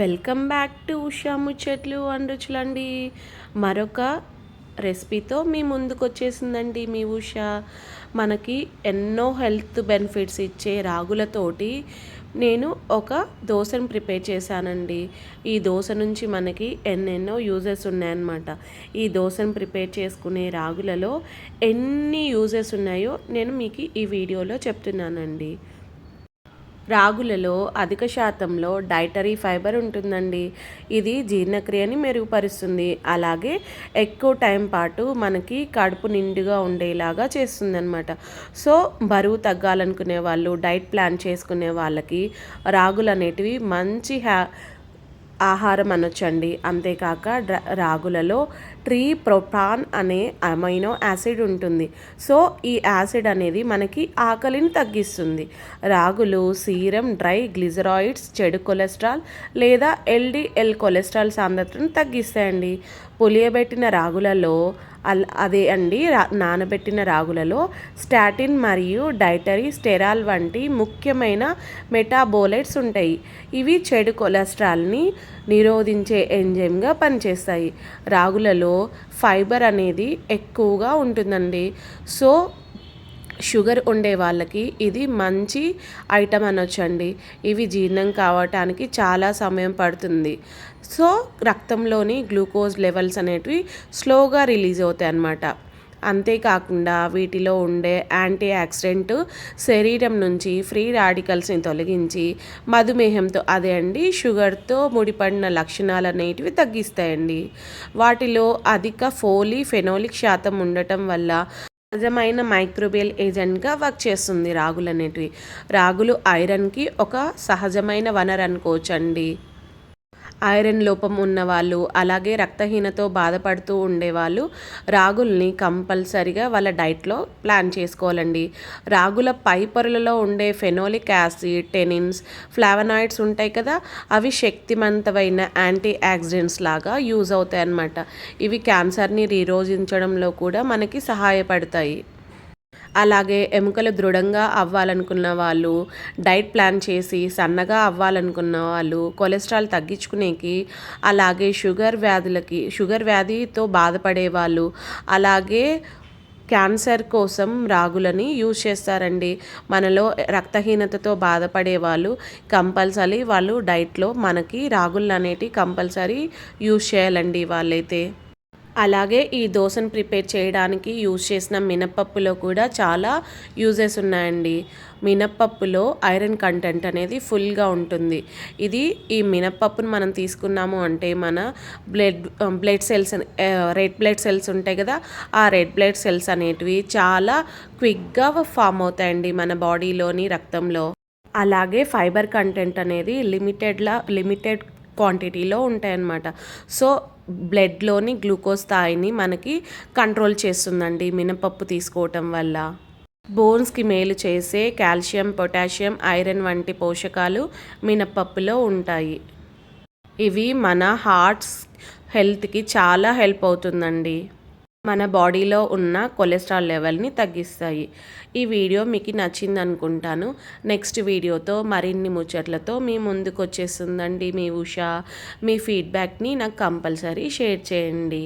Welcome back to Usha ముచ్చట్లు and రుచులండి. మరొక రెసిపీతో మీ ముందుకు వచ్చేసిందండి మీ ఉషా. మనకి ఎన్నో హెల్త్ బెనిఫిట్స్ ఇచ్చే రాగులతోటి నేను ఒక దోశను ప్రిపేర్ చేశానండి. ఈ దోశ నుంచి మనకి ఎన్నెన్నో యూజెస్ ఉన్నాయన్నమాట. ఈ దోశను ప్రిపేర్ చేసుకునే రాగులలో ఎన్ని యూజెస్ ఉన్నాయో నేను మీకు ఈ వీడియోలో చెప్తున్నానండి. రాగులలో అధిక శాతంలో డైటరీ ఫైబర్ ఉంటుందండి. ఇది జీర్ణక్రియని మెరుగుపరుస్తుంది. అలాగే ఎక్కువ టైం పాటు మనకి కడుపు నిండుగా ఉండేలాగా చేస్తుందన్నమాట. సో బరువు తగ్గాలనుకునే వాళ్ళు డైట్ ప్లాన్ చేసుకునే వాళ్ళకి రాగులు అనేటివి మంచి హ్యా ఆహారం అనొచ్చండి. అంతేకాక రాగులలో ట్రీ ప్రొపాన్ అనే అమైనో యాసిడ్ ఉంటుంది. సో ఈ యాసిడ్ అనేది మనకి ఆకలిని తగ్గిస్తుంది. రాగులు సీరం డ్రై గ్లిజరాయిడ్స్ చెడు కొలెస్ట్రాల్ లేదా ఎల్డిఎల్ కొలెస్ట్రాల్ సాంద్రతను తగ్గిస్తాయండి. పులియబెట్టిన రాగులలో అదే అండి నానబెట్టిన రాగులలో స్టాటిన్ మరియు డైటరీ స్టెరాల్ వంటి ముఖ్యమైన మెటాబోలైట్స్ ఉంటాయి. ఇవి చెడు కొలెస్ట్రాల్ని నిరోధించే ఎంజైమ్గా పనిచేస్తాయి. రాగులలో ఫైబర్ అనేది ఎక్కువగా ఉంటుందండి. సో షుగర్ ఉండే వాళ్ళకి ఇది మంచి ఐటమ్ అనొచ్చండి. ఇవి జీర్ణం కావటానికి చాలా సమయం పడుతుంది. సో రక్తంలోని గ్లూకోజ్ లెవెల్స్ అనేటివి స్లోగా రిలీజ్ అవుతాయి అన్నమాట అంతేకాకుండా వీటిలో ఉండే యాంటీ యాక్సిడెంట్ శరీరం నుంచి ఫ్రీ రాడికల్స్ని తొలగించి మధుమేహంతో అదే అండి షుగర్తో ముడిపడిన లక్షణాలు అనేటివి తగ్గిస్తాయండి. వాటిలో అధిక ఫోలీ ఫెనోలిక్ శాతం ఉండటం వల్ల సహజమైన మైక్రోబియల్ ఏజెంట్గా వర్క్ చేస్తుంది రాగులు అనేటివి రాగులు ఐరన్కి ఒక సహజమైన వనరు అనుకోవచ్చండి ఐరన్ లోపం ఉన్నవాళ్ళు అలాగే రక్తహీనతో బాధపడుతూ ఉండేవాళ్ళు రాగుల్ని కంపల్సరిగా వాళ్ళ డైట్లో ప్లాన్ చేసుకోవాలండి. రాగుల పై పొరలలో ఉండే ఫెనోలిక్ యాసిడ్ టెనిన్స్ ఫ్లావనాయిడ్స్ ఉంటాయి కదా అవి శక్తివంతమైన యాంటీ యాక్సిడెంట్స్ లాగా యూజ్ అవుతాయి అన్నమాట ఇవి క్యాన్సర్ని నిరోధించడంలో కూడా మనకి సహాయపడతాయి. అలాగే ఎముకలు దృఢంగా అవ్వాలనుకున్న వాళ్ళు డైట్ ప్లాన్ చేసి సన్నగా అవ్వాలనుకున్న వాళ్ళు కొలెస్ట్రాల్ తగ్గించుకునేకి అలాగే షుగర్ వ్యాధులకి షుగర్ వ్యాధితో బాధపడే వాళ్ళు అలాగే క్యాన్సర్ కోసం రాగులని యూజ్ చేస్తారండి. మనలో రక్తహీనతతో బాధపడే వాళ్ళు కంపల్సరీ వాళ్ళు డైట్లో మనకి రాగులు అనేటివి కంపల్సరీ యూజ్ చేయాలండి వాళ్ళైతే. అలాగే ఈ దోశను ప్రిపేర్ చేయడానికి యూజ్ చేసిన మినప్పప్పులో కూడా చాలా యూజెస్ ఉన్నాయండి. మినప్పప్పులో ఐరన్ కంటెంట్ అనేది ఫుల్గా ఉంటుంది. ఇది ఈ మినప్పప్పును మనం తీసుకున్నాము అంటే మన blood blood cells red blood cells ఉంటాయి కదా ఆ రెడ్ బ్లడ్ సెల్స్ అనేటివి చాలా క్విక్గా ఫామ్ అవుతాయండి మన బాడీలోని రక్తంలో. అలాగే ఫైబర్ కంటెంట్ అనేది లిమిటెడ్లా లిమిటెడ్ క్వాంటిటీలో ఉంటాయన్నమాట. సో బ్లడ్లోని గ్లూకోజ్ స్థాయిని మనకి కంట్రోల్ చేస్తుందండి మినపప్పు తీసుకోవటం వల్ల. బోన్స్కి మేలు చేసే కాల్షియం పొటాషియం ఐరన్ వంటి పోషకాలు మినపప్పులో ఉంటాయి. ఇవి మన హార్ట్స్ హెల్త్కి చాలా హెల్ప్ అవుతుందండి. మన బాడీలో ఉన్న కొలెస్ట్రాల్ లెవెల్ని తగ్గిస్తాయి. ఈ వీడియో మీకు నచ్చింది అనుకుంటాను నెక్స్ట్ వీడియోతో మరిన్ని ముచ్చట్లతో మీ ముందుకు వచ్చేస్తుందండి మీ ఉషా. మీ ఫీడ్బ్యాక్ని నాకు కంపల్సరీ షేర్ చేయండి.